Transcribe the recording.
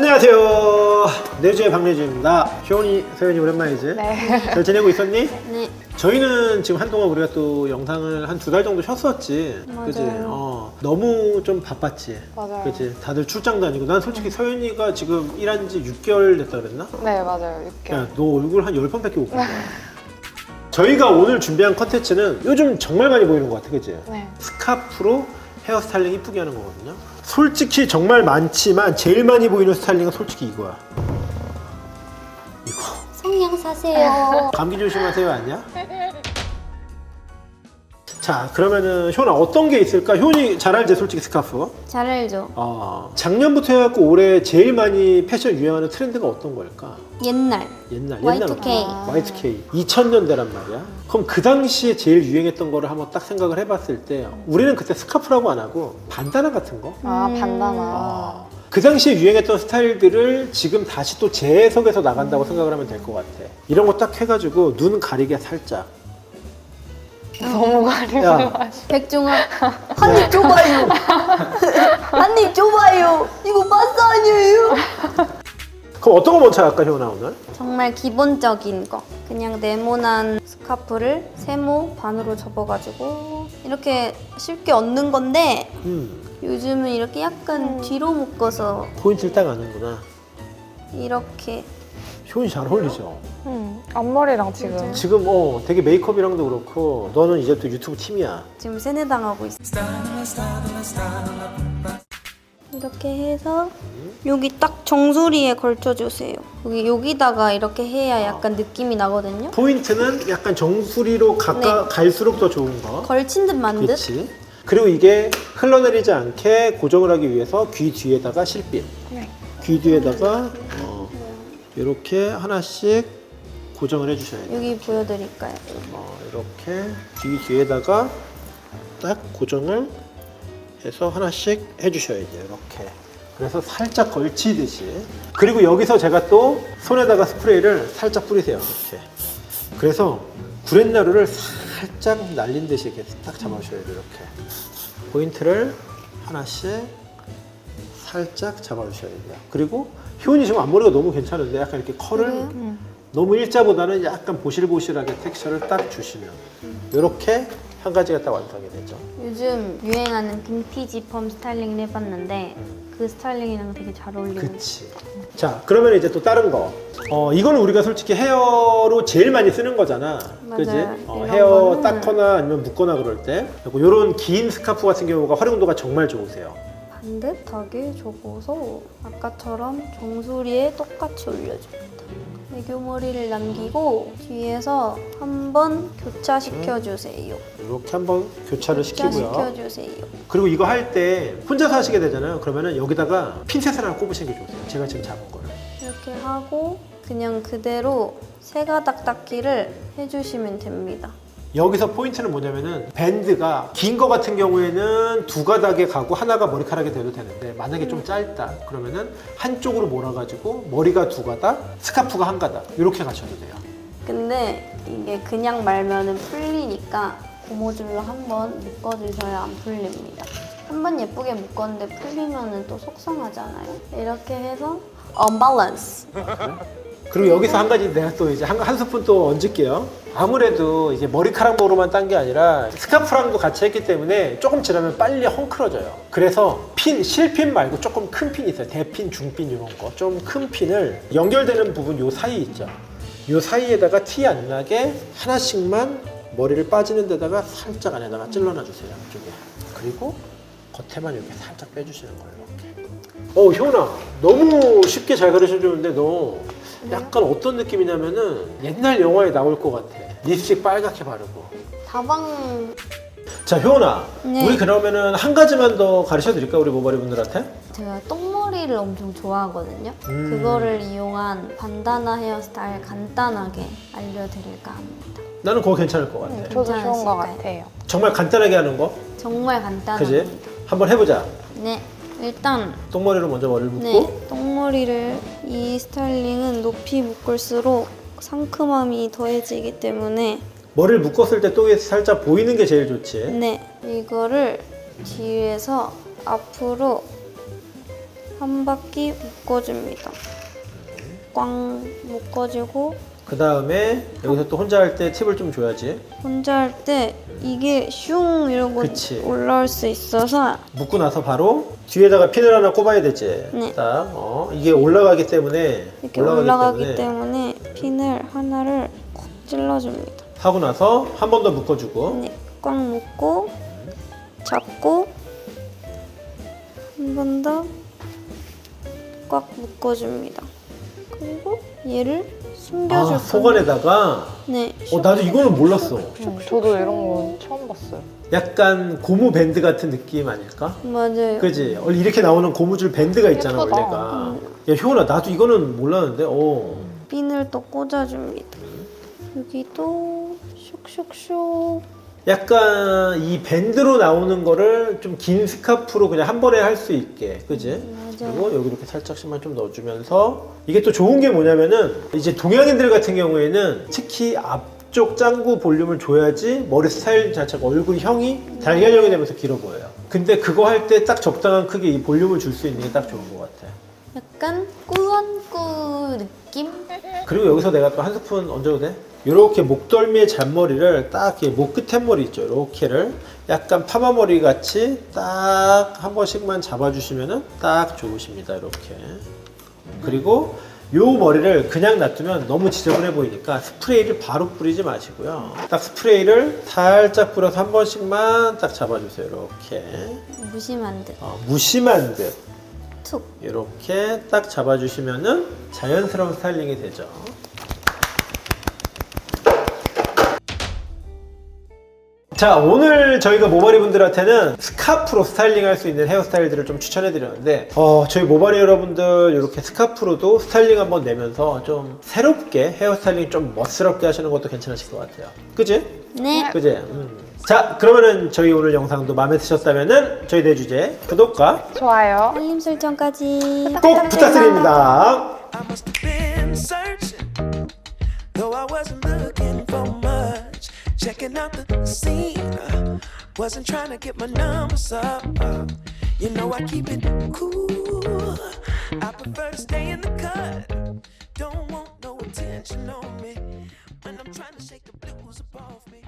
안녕하세요. 내주의 박내주입니다. 효원이, 서현이 오랜만이지? 네. 잘 지내고 있었니? 네. 저희는 지금 한동안 우리가 또 영상을 한 두 달 정도 쉬었었지. 그지? 맞아요. 어, 너무 좀 바빴지. 맞아요. 그지? 다들 출장 다니고. 난 솔직히 서현이가 지금 일한 지 6개월 됐다 그랬나? 네, 맞아요. 6개월. 야, 너 얼굴 한 10번 밖에 못본 거야. 저희가 오늘 준비한 컨텐츠는 요즘 정말 많이 보이는 것 같아. 그지? 네. 스카프로 헤어스타일링 이쁘게 하는 거거든요. 솔직히 정말 많지만 제일 많이 보이는 스타일링은 솔직히 이거야. 이거. 성냥 사세요. 감기 조심하세요, 아니야? 자, 그러면은 효나 어떤 게 있을까? 효니 잘 알지, 솔직히 스카프. 잘 알죠? 어, 작년부터 해갖고 올해 제일 많이 패션 유행하는 트렌드가 어떤 걸까? 옛날. 옛날, Y2K. 옛날 Y2K 2000년대란 말이야. 그럼 그 당시에 제일 유행했던 거를 한번 딱 생각을 해봤을 때 우리는 그때 스카프라고 안 하고 반다나 같은 거. 아, 음. 반다나. 아, 그 당시에 유행했던 스타일들을 지금 다시 또 재해석해서 나간다고 생각을 하면 될 것 같아. 이런 거 딱 해가지고 눈 가리게 살짝. 너무 가리고 야. 하시. 백종원. 한입 줘봐요. 한입 줘봐요. 이거 마스 아니에요? 그럼 어떤 거 먼저 할까, 효나 오늘? 정말 기본적인 거. 그냥 네모난 스카프를 세모 반으로 접어가지고 이렇게 쉽게 얻는 건데 음, 요즘은 이렇게 약간 뒤로 묶어서 포인트를 딱 아는구나. 이렇게 효니 잘 어울리죠? 음, 앞머리랑 지금. 지금 어 되게 메이크업이랑도 그렇고 너는 이제 또 유튜브 팀이야. 지금 세뇌당하고 있어. 이렇게 해서 여기 딱 정수리에 걸쳐주세요. 여기 여기다가 이렇게 해야 약간 느낌이 나거든요. 포인트는 약간 정수리로 가까 네. 갈수록 더 좋은 거. 걸친 듯 만 듯. 그렇지. 그리고 이게 흘러내리지 않게 고정을 하기 위해서 귀 뒤에다가 실핀. 네. 귀 뒤에다가 어, 이렇게 하나씩 고정을 해주셔야 돼요. 여기 보여드릴까요? 어, 이렇게 귀 뒤에다가 딱 고정을 해서 하나씩 해주셔야 돼요. 이렇게. 그래서 살짝 걸치듯이. 그리고 여기서 제가 또 손에다가 스프레이를 살짝 뿌리세요. 이렇게. 그래서 구렛나루를 살짝 날린 듯이 이렇게 딱 잡아주셔야 돼요. 이렇게. 포인트를 하나씩 살짝 잡아주셔야 돼요. 그리고 효은이 지금 앞머리가 너무 괜찮은데 약간 이렇게 컬을. 너무 일자보다는 약간 보실보실하게 텍스처를 딱 주시면 이렇게 한 가지가 딱 완성이 되죠. 요즘 유행하는 빈티지 펌 스타일링을 해봤는데 그 스타일링이랑 되게 잘 어울리는 그치. 자, 그러면 이제 또 다른 거. 어, 이거는 우리가 솔직히 헤어로 제일 많이 쓰는 거잖아. 맞아요. 그지? 어, 이런 헤어 거는- 닦거나 아니면 묶거나 그럴 때. 그리고 이런 긴 스카프 같은 경우가 활용도가 정말 좋으세요. 반듯하게 접어서 아까처럼 정수리에 똑같이 올려줍니다. 애교 머리를 남기고 뒤에서 한번 교차시켜 주세요. 이렇게 한번 교차를 시키고요. 교차시켜 주세요. 그리고 이거 할 때 혼자서 하시게 되잖아요. 그러면은 여기다가 핀셋을 하나 꼽으시는 게 좋으세요. 제가 지금 잡은 거를. 이렇게 하고 그냥 그대로 세 가닥 닦기를 해주시면 됩니다. 여기서 포인트는 뭐냐면은 밴드가 긴 거 같은 경우에는 두 가닥에 가고 하나가 머리카락이 돼도 되는데 만약에 좀 짧다 그러면은 한쪽으로 몰아가지고 머리가 두 가닥 스카프가 한 가닥 이렇게 가셔도 돼요 근데 이게 그냥 말면은 풀리니까 고무줄로 한번 묶어주셔야 안 풀립니다. 한번 예쁘게 묶었는데 풀리면은 또 속상하잖아요. 이렇게 해서 언밸런스. 그리고 여기서 한 가지 내가 또 이제 한, 한 스푼 또 얹을게요. 아무래도 이제 머리카락으로만 딴 게 아니라 스카프랑도 같이 했기 때문에 조금 지나면 빨리 헝클어져요. 그래서 핀, 실핀 말고 조금 큰핀 있어요. 대핀, 중핀 이런 거. 좀 큰 핀을 연결되는 부분 요 사이 있죠. 요 사이에다가 티 안 나게 하나씩만 머리를 빠지는 데다가 살짝 안에다가 찔러놔 주세요. 이쪽에 그리고 겉에만 이렇게 살짝 빼주시는 거예요. 이렇게 어 효나. 너무 쉽게 잘 가르쳐 주는데 너 약간 어떤 느낌이냐면은 옛날 영화에 나올 것 같아 립스틱 빨갛게 바르고 다방 자 효나 네. 우리 그러면은 한 가지만 더 가르쳐 드릴까 우리 모바리 분들한테 제가 똥머리를 엄청 좋아하거든요. 음. 그거를 이용한 반다나 헤어스타일 간단하게 알려드릴까 합니다. 나는 그거 괜찮을 것 같아 음, 저도 좋은 것 괜찮으실까요? 같아요. 정말 간단하게 하는 거 정말 간단합니다. 그지 한번 해보자 네, 일단 똥머리로 먼저 머리를 묶고 네, 똥머리를 이 스타일링은 높이 묶을수록 상큼함이 더해지기 때문에 머리를 묶었을 때또 살짝 보이는 게 제일 좋지 네, 이거를 뒤에서 앞으로 한 바퀴 묶어줍니다. 꽝 묶어주고 그 다음에 여기서 또 혼자 할 때 팁을 좀 줘야지. 혼자 할 때 이게 슝 이러고 그치. 올라올 수 있어서 묶고 나서 바로 뒤에다가 핀을 하나 꼽아야 되지. 네. 딱, 어, 이게 올라가기 때문에 이렇게 올라가기 때문에 핀을 하나를 콕 찔러줍니다. 하고 나서 한 번 더 묶어주고 네, 꽉 묶고 잡고 한 번 더 꽉 묶어줍니다. 그리고 얘를 숨겨줄 아, 속안에다가 네, 어, 나도 이거는 몰랐어. 음, 저도 이런 건 처음 봤어요. 약간 고무 밴드 같은 느낌 아닐까? 맞아요. 그지? 원래 이렇게 나오는 고무줄 밴드가 있잖아 예쁘다. 원래가. 야 효은아 나도 이거는 몰랐는데. 어. 핀을 또 꽂아줍니다. 여기도 슉슉슉 약간 이 밴드로 나오는 거를 좀 긴 스카프로 그냥 한 번에 할 수 있게, 그지? 맞아요. 그리고 여기 이렇게 살짝씩만 좀 넣어주면서 이게 또 좋은 게 뭐냐면은 이제 동양인들 같은 경우에는 특히 앞쪽 짱구 볼륨을 줘야지 머리 스타일 자체가 얼굴 형이 달걀형이 되면서 길어 보여요. 근데 그거 할 때 딱 적당한 크기 이 볼륨을 줄 수 있는 게 딱 좋은 것 같아. 약간 꾸안꾸 느낌? 그리고 여기서 내가 또 한 스푼 얹어도 돼? 이렇게 목덜미의 잔머리를 딱 이렇게 목 끝에 머리 있죠. 이렇게를 약간 파마머리 같이 딱 한 번씩만 잡아주시면은 딱 좋으십니다. 이렇게. 그리고 요 머리를 그냥 놔두면 너무 지저분해 보이니까 스프레이를 바로 뿌리지 마시고요. 딱 스프레이를 살짝 뿌려서 한 번씩만 딱 잡아주세요. 이렇게. 무심한 듯. 어, 무심한 듯. 툭. 이렇게 딱 잡아주시면은 자연스러운 스타일링이 되죠. 자 오늘 저희가 모바리 분들한테는 스카프로 스타일링 할 수 있는 헤어스타일들을 좀 추천해 드렸는데 어, 저희 모바리 여러분들 이렇게 스카프로도 스타일링 한번 내면서 좀 새롭게 헤어스타일링 좀 멋스럽게 하시는 것도 괜찮으실 것 같아요 그지? 네. 그지? 음. 자 그러면은 저희 오늘 영상도 마음에 드셨다면은 저희 내 주제 구독과 좋아요. 알림 설정까지 꼭 부탁드립니다 I must have been searching, though I wasn't looking. checking out the scene. Uh, wasn't trying to get my numbers up. Uh, you know I keep it cool. I prefer to stay in the cut. Don't want no attention on me when I'm trying to shake the blues above me.